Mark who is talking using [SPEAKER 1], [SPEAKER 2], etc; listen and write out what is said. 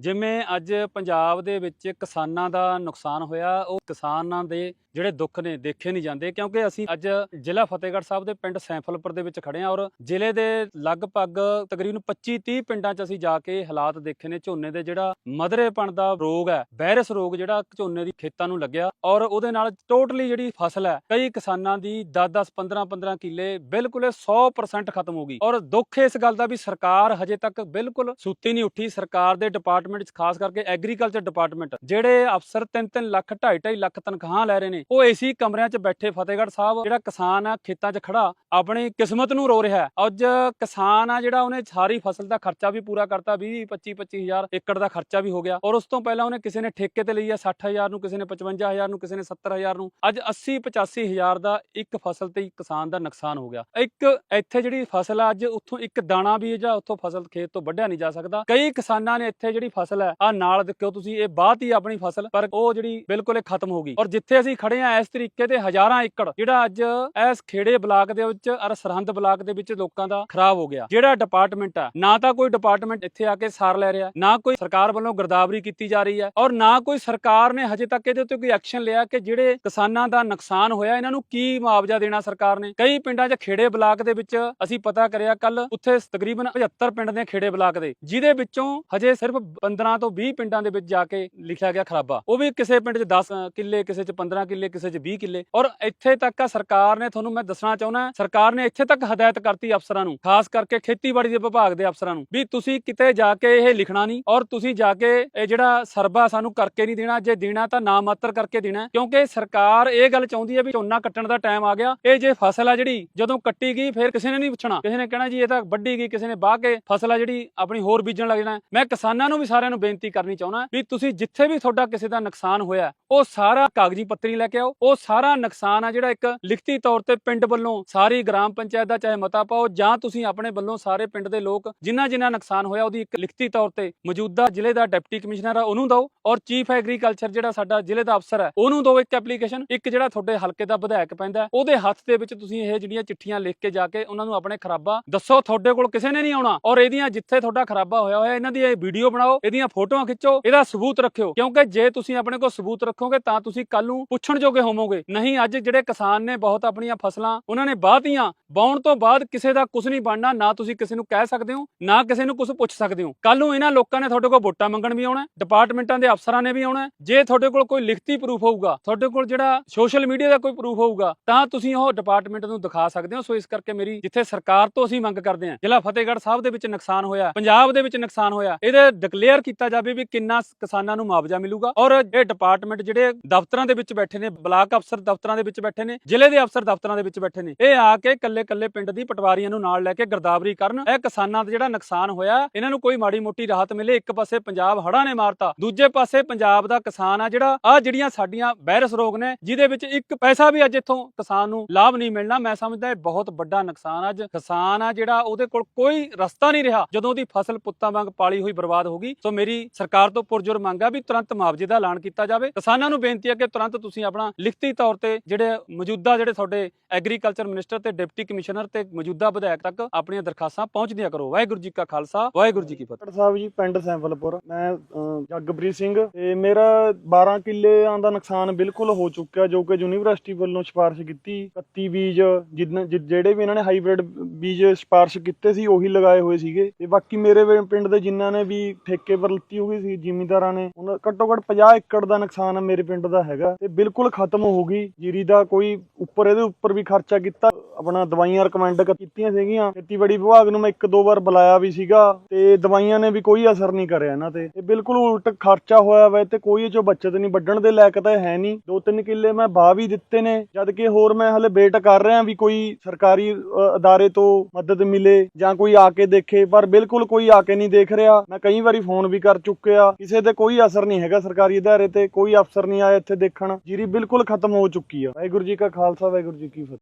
[SPEAKER 1] ਜਿਵੇਂ ਅੱਜ ਪੰਜਾਬ ਦੇ ਵਿੱਚ ਕਿਸਾਨਾਂ ਦਾ ਨੁਕਸਾਨ ਹੋਇਆ, ਉਹ ਕਿਸਾਨਾਂ ਦੇ ਜਿਹੜੇ ਦੁੱਖ ਨੇ ਦੇਖੇ ਨਹੀਂ ਜਾਂਦੇ ਕਿਉਂਕਿ ਅਸੀਂ ਅੱਜ ਜ਼ਿਲ੍ਹਾ ਫਤਿਹਗੜ੍ਹ ਸਾਹਿਬ ਦੇ ਪਿੰਡ ਸੈਂਫਲਪੁਰ ਦੇ ਵਿੱਚ ਖੜੇ ਹਾਂ ਔਰ ਜ਼ਿਲ੍ਹੇ ਦੇ ਲਗਭਗ ਤਕਰੀਬਨ 25 30 ਪਿੰਡਾਂ 'ਚ ਅਸੀਂ ਜਾ ਕੇ ਹਾਲਾਤ ਦੇਖੇ ਨੇ, ਝੋਨੇ ਦੇ ਜਿਹੜਾ ਮਧਰੇਪਣ ਦਾ ਰੋਗ ਹੈ, ਵਾਇਰਸ ਰੋਗ ਜਿਹੜਾ ਝੋਨੇ ਦੀ ਖੇਤਾਂ ਨੂੰ ਲੱਗਿਆ ਔਰ ਉਹਦੇ ਨਾਲ ਟੋਟਲੀ ਜਿਹੜੀ ਫਸਲ ਹੈ, ਕਈ ਕਿਸਾਨਾਂ ਦੀ 10 10 15 15 ਕਿੱਲੇ ਬਿਲਕੁਲ 100% ਖਤਮ ਹੋ ਗਈ ਔਰ ਦੁੱਖ ਇਸ ਗੱਲ ਦਾ ਵੀ ਸਰਕਾਰ ਹਜੇ ਤੱਕ ਬਿਲਕੁਲ ਸੁੱਤੀ ਨਹੀਂ ਉੱਠੀ, ਸਰਕਾਰ ਦੇ ਡਿਪਾਰਟ ਡਿਪਾਰਟਮੈਂਟ 'ਚ ਖਾਸ ਕਰਕੇ ਐਗਰੀਕਲਚਰ ਡਿਪਾਰਟਮੈਂਟ ਜਿਹੜੇ ਅਫਸਰ 3-3 ਲੱਖ 2.5 ਲੱਖ ਤਨਖਾਹਾਂ ਲੈ ਰਹੇ ਨੇ, ਉਹ ਏਸੀ ਕਮਰਿਆਂ 'ਚ ਬੈਠੇ ਫਤਿਹਗੜ੍ਹ ਸਾਹਿਬ, ਜਿਹੜਾ ਕਿਸਾਨ ਆ, ਖੇਤਾਂ 'ਚ ਖੜਾ ਆਪਣੀ ਕਿਸਮਤ ਨੂੰ ਰੋ ਰਿਹਾ ਅੱਜ ਕਿਸਾਨ ਆ, ਜਿਹੜਾ ਉਹਨੇ ਸਾਰੀ ਫਸਲ ਦਾ ਖਰਚਾ ਵੀ ਪੂਰਾ ਕਰਤਾ 20 25 25000 ਏਕੜ ਦਾ ਖਰਚਾ ਵੀ ਹੋ ਗਿਆ, ਔਰ ਉਸ ਤੋਂ ਪਹਿਲਾਂ ਉਹਨੇ ਕਿਸੇ ਨੇ ਠੇਕੇ ਤੇ ਲਈ ਆ 60000 ਨੂੰ, ਕਿਸੇ ਨੇ 55000 ਨੂੰ, ਕਿਸੇ ਨੇ 70000 ਨੂੰ, ਅੱਜ 80 85000 ਦਾ ਇੱਕ ਫਸਲ ਤੇ ਕਿਸਾਨ ਦਾ ਨੁਕਸਾਨ ਹੋ ਗਿਆ। ਇੱਕ ਇੱਥੇ ਜਿਹੜੀ ਫਸਲ ਆ, ਅੱਜ ਉੱਥੋਂ ਇੱਕ ਦਾਣਾ ਵੀ ਜਾਂ ਉੱਥੋਂ ਫਸਲ ਖੇਤ ਤੋਂ ਵੱਢਿਆ ਨਹੀਂ ਜਾ ਸਕਦਾ। ਕਈ ਕਿਸਾਨਾਂ ਨੇ ਇੱਥੇ ਜਿਹੜੀ ਫਸਲ ਹੈ ਆ ਨਾਲ ਦੇਖਿਓ ਤੁਸੀਂ, ਇਹ ਬਾਤ ਹੀ ਆਪਣੀ ਫਸਲ, ਪਰ ਉਹ ਜਿਹੜੀ ਬਿਲਕੁਲ ਹੀ ਖਤਮ ਹੋ ਗਈ। ਔਰ ਜਿੱਥੇ ਅਸੀਂ ਖੜੇ ਆ ਇਸ ਤਰੀਕੇ ਦੇ ਹਜ਼ਾਰਾਂ ਏਕੜ, ਜਿਹੜਾ ਅੱਜ ਇਸ ਖੇੜੇ ਬਲਾਕ ਦੇ ਵਿੱਚ, ਅਰ ਸਰਹੰਦ ਬਲਾਕ ਦੇ ਵਿੱਚ ਲੋਕਾਂ ਦਾ ਖਰਾਬ ਹੋ ਗਿਆ। ਜਿਹੜਾ ਡਿਪਾਰਟਮੈਂਟ ਆ ਨਾ ਤਾਂ ਕੋਈ ਡਿਪਾਰਟਮੈਂਟ ਇੱਥੇ ਆ ਕੇ ਸਾਰ ਲੈ ਰਿਹਾ, ਨਾ ਕੋਈ ਸਰਕਾਰ ਵੱਲੋਂ ਗਰਦਾਵਰੀ ਕੀਤੀ ਜਾ ਰਹੀ ਹੈ, ਔਰ ਨਾ ਕੋਈ ਸਰਕਾਰ ਨੇ ਹਜੇ ਤੱਕ ਇਹਦੇ ਉੱਤੇ ਕੋਈ ਐਕਸ਼ਨ ਲਿਆ ਕਿ ਜਿਹੜੇ ਕਿਸਾਨਾਂ ਦਾ ਨੁਕਸਾਨ ਹੋਇਆ, ਇਹਨਾਂ ਨੂੰ ਕੀ ਮੁਆਵਜ਼ਾ ਦੇਣਾ ਸਰਕਾਰ ਨੇ? ਕਈ ਪਿੰਡਾਂ 'ਚ ਖੇੜੇ ਬਲਾਕ ਦੇ ਵਿੱਚ ਅਸੀਂ ਪਤਾ ਕਰਿਆ ਕੱਲ ਉੱਥੇ ਤਕਰੀਬਨ 75 ਪਿੰਡ ਨੇ ਖੇੜੇ ਬਲਾਕ ਦੇ, ਜਿਹਦੇ ਵਿੱਚੋਂ ਹਜੇ ਸਿਰਫ 15 ਤੋਂ 20 ਪਿੰਡਾਂ ਦੇ ਵਿੱਚ ਜਾ ਕੇ ਲਿਖਿਆ ਗਿਆ ਖਰਾਬਾ। ਉਹ ਵੀ ਕਿਸੇ ਪਿੰਡ 'ਚ 10 ਕਿੱਲੇ, ਕਿਸੇ 'ਚ 15 ਕਿੱਲੇ, ਕਿਸੇ 'ਚ 20 ਕਿੱਲੇ। ਔਰ ਇੱਥੇ ਤੱਕ ਆ ਸਰਕਾਰ ਨੇ ਤੁਹਾਨੂੰ ਮੈਂ ਦੱਸਣਾ ਚਾਹੁੰਦਾ, ਸਰਕਾਰ ਨੇ ਇੱਥੇ ਤੱਕ ਹਦਾਇਤ ਕਰਤੀ ਅਫਸਰਾਂ ਨੂੰ, ਖਾਸ ਕਰਕੇ ਖੇਤੀਬਾੜੀ ਦੇ ਵਿਭਾਗ ਦੇ ਅਫਸਰਾਂ ਨੂੰ, ਵੀ ਤੁਸੀਂ ਕਿਤੇ ਜਾ ਕੇ ਇਹ ਲਿਖਣਾ ਨਹੀਂ ਔਰ ਤੁਸੀਂ ਜਾ ਕੇ ਇਹ ਜਿਹੜਾ ਸਰਬਾ ਸਾਨੂੰ ਕਰਕੇ ਨਹੀਂ ਦੇਣਾ, ਜੇ ਦੇਣਾ ਤਾਂ ਨਾ ਮਾਤਰ ਕਰਕੇ ਦੇਣਾ ਕਿਉਂਕਿ ਸਰਕਾਰ ਇਹ ਗੱਲ ਚਾਹੁੰਦੀ ਹੈ ਵੀ ਝੋਨਾ ਕੱਟਣ ਦਾ ਟਾਈਮ ਆ ਗਿਆ, ਇਹ ਜੇ ਫਸਲ ਆ ਜਿਹੜੀ, ਜਦੋਂ ਕੱਟੀ ਗਈ ਫਿਰ ਕਿਸੇ ਨੇ ਨਹੀਂ ਪੁੱਛਣਾ। ਕਿਸੇ ਨੇ ਕਹਿਣਾ ਜੀ ਇਹ ਤਾਂ ਵੱਢੀ ਗਈ, ਕਿਸੇ ਨੇ ਬਾਹ ਕੇ ਫਸਲ ਆ ਜਿਹੜੀ ਆਪਣੀ ਹੋਰ ਬੀਜਣ ਲੱਗ ਜਾਣਾ ਮੈਂ ਕਿਸਾਨਾਂ ਨੂੰ ਵੀ ਸਾਰਿਆਂ ਨੂੰ ਬੇਨਤੀ ਕਰਨੀ ਚਾਹੁੰਦਾ ਵੀ ਤੁਸੀਂ ਜਿੱਥੇ ਵੀ ਤੁਹਾਡਾ ਕਿਸੇ ਦਾ ਨੁਕਸਾਨ ਹੋਇਆ, ਉਹ ਸਾਰਾ ਕਾਗਜ਼ੀ ਪੱਤਰੀ ਲੈ ਕੇ ਆਓ। ਉਹ ਸਾਰਾ ਨੁਕਸਾਨ ਆ ਜਿਹੜਾ ਇੱਕ ਲਿਖਤੀ ਤੌਰ ਤੇ ਪਿੰਡ ਵੱਲੋਂ ਸਾਰੀ ਗ੍ਰਾਮ ਪੰਚਾਇਤ ਦਾ ਚਾਹੇ ਮਤਾ ਪਾਓ ਜਾਂ ਤੁਸੀਂ ਆਪਣੇ ਵੱਲੋਂ ਸਾਰੇ ਪਿੰਡ ਦੇ ਲੋਕ ਜਿਨ੍ਹਾਂ ਜਿਨ੍ਹਾਂ ਨੁਕਸਾਨ ਹੋਇਆ ਉਹਦੀ ਇੱਕ ਲਿਖਤੀ ਤੌਰ ਤੇ ਮੌਜੂਦਾ ਜ਼ਿਲ੍ਹੇ ਦਾ ਡਿਪਟੀ ਕਮਿਸ਼ਨਰ ਆ, ਉਹਨੂੰ ਦਿਓ ਔਰ ਚੀਫ ਐਗਰੀਕਲਚਰ ਜਿਹੜਾ ਸਾਡਾ ਜ਼ਿਲ੍ਹੇ ਦਾ ਅਫਸਰ ਹੈ ਉਹਨੂੰ ਦਿਓ ਇੱਕ ਐਪਲੀਕੇਸ਼ਨ, ਇੱਕ ਜਿਹੜਾ ਤੁਹਾਡੇ ਹਲਕੇ ਦਾ ਵਿਧਾਇਕ ਪੈਂਦਾ, ਉਹਦੇ ਹੱਥ ਦੇ ਵਿੱਚ ਤੁਸੀਂ ਇਹ ਜਿਹੜੀਆਂ ਚਿੱਠੀਆਂ ਲਿਖ ਕੇ ਜਾ ਕੇ ਉਹਨਾਂ ਨੂੰ ਆਪਣੇ ਖਰਾਬਾ ਦੱਸੋ, ਤੁਹਾਡੇ ਕੋਲ ਕਿਸੇ ਨੇ ਨਹੀਂ ਆਉਣਾ ਔਰ ਇਹਦੀਆਂ ਜਿੱਥੇ ਤੁਹਾਡਾ ਖਰਾਬਾ ਹੋਇਆ ਹੋਇਆ, ਇਹਨਾਂ ਦੀ ਇਹ ਵੀਡੀਓ ਬਣਾਓ ਇਹਦੀਆਂ ਫੋਟੋਆਂ ਖਿੱਚੋ, ਇਹਦਾ ਸਬੂਤ ਰੱਖਿਓ। ਕਿਉਂਕਿ ਜੇ ਤੁਸੀਂ ਆਪਣੇ ਕੋਲ ਸਬੂਤ ਰੱਖੋਗੇ, ਤਾਂ ਤੁਸੀਂ ਕੱਲ ਨੂੰ ਪੁੱਛਣ ਜੋਗੇ ਹੋਵੋਗੇ। ਨਹੀਂ, ਅੱਜ ਜਿਹੜੇ ਕਿਸਾਨ ਨੇ ਬਹੁਤ ਆਪਣੀਆਂ ਫਸਲਾਂ, ਉਹਨਾਂ ਨੇ ਵਾਹਤੀਆਂ ਵਾਉਣ ਤੋਂ ਬਾਅਦ ਕਿਸੇ ਦਾ ਕੁਝ ਨਹੀਂ ਬਣਨਾ, ਨਾ ਤੁਸੀਂ ਕਿਸੇ ਨੂੰ ਕਹਿ ਸਕਦੇ ਹੋ, ਨਾ ਕਿਸੇ ਨੂੰ ਕੁਝ ਪੁੱਛ ਸਕਦੇ ਹੋ। ਕੱਲ ਨੂੰ ਇਹਨਾਂ ਲੋਕਾਂ ਨੇ ਤੁਹਾਡੇ ਕੋਲ ਵੋਟਾਂ ਮੰਗਣ ਵੀ ਆਉਣਾ ਡਿਪਾਰਟਮੈਂਟਾਂ ਦੇ ਅਫਸਰਾਂ ਨੇ ਵੀ ਆਉਣਾ ਜੇ ਤੁਹਾਡੇ ਕੋਲ ਕੋਈ ਲਿਖਤੀ ਪ੍ਰੂਫ ਹੋਊਗਾ, ਤੁਹਾਡੇ ਕੋਲ ਜਿਹੜਾ ਸੋਸ਼ਲ ਮੀਡੀਆ ਦਾ ਕੋਈ ਪ੍ਰੂਫ ਹੋਊਗਾ, ਤਾਂ ਤੁਸੀਂ ਉਹ ਡਿਪਾਰਟਮੈਂਟ ਨੂੰ ਦਿਖਾ ਸਕਦੇ ਹੋ। ਸੋ ਇਸ ਕਰਕੇ ਮੇਰੀ, ਜਿੱਥੇ ਸਰਕਾਰ ਤੋਂ ਅਸੀਂ ਮੰਗ ਕਰਦੇ ਹਾਂ, ਜ਼ਿਲ੍ਹਾ ਫਤਿਹਗੜ੍ਹ ਸਾਹਿਬ ਦੇ ਵਿੱਚ ਨੁਕਸਾਨ ਹੋਇਆ, ਪੰਜਾਬ ਦੇ ਵਿੱਚ ਨੁਕਸਾਨ ਹੋਇਆ, ਇਹਦੇ ਡਿਕਲੇਅਰ ਕੀਤਾ ਜਾਵੇ ਵੀ ਕਿੰਨਾ ਕਿਸਾਨਾਂ ਨੂੰ ਮੁਆਵਜ਼ਾ ਮਿਲੂਗਾ ਔਰ ਇਹ ਡਿਪਾਰਟਮੈਂਟ ਜਿਹੜੇ ਦਫ਼ਤਰਾਂ ਦੇ ਵਿੱਚ ਬੈਠੇ ਨੇ, ਬਲਾਕ ਅਫਸਰ ਦਫ਼ਤਰਾਂ ਦੇ ਵਿੱਚ ਬੈਠੇ ਨੇ, ਜ਼ਿਲ੍ਹੇ ਦੇ ਅਫਸਰ ਦਫ਼ਤਰਾਂ ਦੇ ਵਿੱਚ ਬੈਠੇ ਨੇ, ਇਹ ਆ ਕੇ ਕੱਲੇ ਕੱਲੇ ਪਿੰਡ ਦੀ ਪਟਵਾਰੀਆਂ ਨੂੰ ਨਾਲ ਲੈ ਕੇ ਗਰਦਾਵਰੀ ਕਰਨ, ਇਹ ਕਿਸਾਨਾਂ ਦਾ ਜਿਹੜਾ ਨੁਕਸਾਨ ਹੋਇਆ, ਇਹਨਾਂ ਨੂੰ ਕੋਈ ਮਾੜੀ ਮੋਟੀ ਰਾਹਤ ਮਿਲੇ, ਇੱਕ ਪਾਸੇ ਪੰਜਾਬ ਹੜਾਂ ਨੇ ਮਾਰਤਾ, ਦੂਜੇ ਪਾਸੇ ਪੰਜਾਬ ਦਾ ਕਿਸਾਨ ਆ ਜਿਹੜਾ ਆ ਜਿਹੜੀਆਂ ਸਾਡੀਆਂ ਵਾਇਰਸ ਰੋਗ ਨੇ, ਜਿਹਦੇ ਵਿੱਚ ਇੱਕ ਪੈਸਾ ਵੀ ਅੱਜ ਇੱਥੋਂ ਕਿਸਾਨ ਨੂੰ ਲਾਭ ਨਹੀਂ ਮਿਲਣਾ, ਮੈਂ ਸਮਝਦਾ ਇਹ ਬਹੁਤ ਵੱਡਾ ਨੁਕਸਾਨ ਅੱਜ ਕਿਸਾਨ ਆ ਜਿਹੜਾ ਉਹਦੇ ਕੋਲ ਕੋਈ ਰਸਤਾ ਨਹੀਂ ਰਿਹਾ, ਜਦੋਂ ਉਹਦੀ ਫਸਲ ਪੁੱਤਾਂ ਵਾਂਗ ਪਾਲੀ ਹੋਈ ਬਰਬਾਦ ਹੋ ਗਈ ਸੋ ਮੇਰੀ ਸਰਕਾਰ ਤੋਂ ਪੁਰਜੁਰ ਮੰਗ ਆ ਵੀ ਤੁਰੰਤ ਮੁਆਵਜ਼ੇ ਦਾ ਐਲਾਨ ਕੀਤਾ ਜਾਵੇ। ਕਿਸਾਨਾਂ ਨੂੰ ਬੇਨਤੀ ਹੈ ਕਿ ਤੁਰੰਤ ਤੁਸੀਂ ਆਪਣਾ ਲਿਖਤੀ ਤੌਰ ਤੇ ਜਿਹੜੇ ਮੌਜੂਦਾ ਜਿਹੜੇ ਤੁਹਾਡੇ ਐਗਰੀਕਲਚਰ ਮਿਨਿਸਟਰ ਤੇ ਡਿਪਟੀ ਕਮਿਸ਼ਨਰ ਤੇ ਮੌਜੂਦਾ ਵਿਧਾਇਕ ਤੱਕ ਆਪਣੀਆਂ ਦਰਖਾਸਤਾਂ ਪਹੁੰਚਦੀਆਂ ਕਰੋ। ਵਾਹਿਗੁਰੂ ਜੀ ਕਾ ਖਾਲਸਾ, ਵਾਹਿਗੁਰੂ ਜੀ ਕੀ ਫਤਿਹ।
[SPEAKER 2] ਸਾਹਿਬ ਜੀ, ਪਿੰਡ ਸੈਂਪਲਪੁਰ ਮੈਂ ਜਗਪ੍ਰੀਤ ਸਿੰਘ। ਤੇ ਮੇਰਾ 12 ਕਿੱਲਿਆਂ ਦਾ ਨੁਕਸਾਨ ਬਿਲਕੁਲ ਹੋ ਚੁੱਕਿਆ, ਜੋ ਕਿ ਯੂਨੀਵਰਸਿਟੀ ਵੱਲੋਂ ਸਿਫਾਰਿਸ਼ ਕੀਤੀ। 31 ਬੀਜ, ਜਿਨ- ਜਿਹੜੇ ਵੀ ਇਹਨਾਂ ਨੇ ਹਾਈਬ੍ਰਿਡ ਬੀਜ ਸਿਫਾਰਿਸ਼ ਕੀਤੇ ਸੀ, ਉਹੀ ਲਗਾਏ ਹੋਏ ਸੀਗੇ। ਤੇ ਬਾਕੀ ਮੇਰੇ ਪਿੰਡ ਦੇ ਜਿਨ੍ਹਾਂ ਨੇ ਵੀ ਠੇਕੇ ਪਰ ਲਿੱਤੀ ਹੋਈ ਸੀ ਜ਼ਿਮੀਂਦਾਰਾਂ ਨੇ। ਉਹਨਾਂ ਘੱਟੋ ਘੱਟ 50 ਏਕੜ ਦਾ ਨੁਕਸਾਨ ਮੇਰੇ ਪਿੰਡ ਦਾ ਹੈਗਾ ਤੇ ਬਿਲਕੁਲ ਖਤਮ ਹੋ ਗਈ। ਜੀਰੀ ਦਾ ਕੋਈ ਉੱਪਰ ਇਹਦੇ ਉੱਪਰ ਵੀ ਖਰਚਾ ਕੀਤਾ। ਆਪਣਾ ਦਵਾਈਆਂ ਰეკਮੈਂਡ ਕੀਤੀਆਂ ਸੀਗੀਆਂ। ਖੇਤੀਬਾੜੀ ਵਿਭਾਗ ਨੂੰ ਮੈਂ ਇੱਕ ਦੋ ਵਾਰ ਬੁਲਾਇਆ ਵੀ ਸੀਗਾ ਤੇ ਦਵਾਈਆਂ ਨੇ ਵੀ ਕੋਈ ਅਸਰ ਨਹੀਂ ਕਰਿਆ ਇਹਨਾਂ ਤੇ। ਇਹ ਬਿਲਕੁਲ ਉਲਟ ਖਰਚਾ ਹੋਇਆ ਵਾ ਤੇ ਕੋਈ ਇਹ ਚੋਂ ਬਚਤ ਨਹੀਂ, ਵੱਢਣ ਦੇ ਲਾਇਕ ਤਾਂ ਹੈ ਨਹੀਂ। ਦੋ ਤਿੰਨ ਕਿੱਲੇ ਮੈਂ ਬਾਹ ਵੀ ਦਿੱਤੇ ਨੇ। ਜਦ ਕਿ ਹੋਰ ਮੈਂ ਹਲੇ ਵੇਟ ਕਰ ਰਿਹਾ ਵੀ ਕੋਈ ਸਰਕਾਰੀ ਅਦਾਰੇ ਤੋਂ ਮਦਦ ਮਿਲੇ ਜਾਂ ਕੋਈ ਆ ਕੇ ਦੇਖੇ। ਪਰ ਬਿਲਕੁਲ ਕੋਈ ਆ ਕੇ ਨਹੀਂ ਦੇਖ ਰਿਹਾ। ਮੈਂ ਕਈ ਵਾਰੀ ਫੋਨ ਵੀ ਕਰ ਚੁੱਕੇ ਆ। ਕਿਸੇ ਤੇ ਕੋਈ ਅਸਰ ਨਹੀਂ ਹੈਗਾ ਸਰਕਾਰੀ ਅਦਾਰੇ ਤੇ, ਕੋਈ ਅਫਸਰ ਨਹੀਂ ਆਇਆ ਇੱਥੇ ਦੇਖਣ। ਜੀਰੀ ਬਿਲਕੁਲ ਖਤਮ ਹੋ ਚੁੱਕੀ ਆ। ਵਾਹਿਗੁਰੂ ਜੀ ਕਾ ਖਾਲਸਾ, ਵਾਹਿਗੁਰੂ ਜੀ ਕੀ ਫਤਿਹ।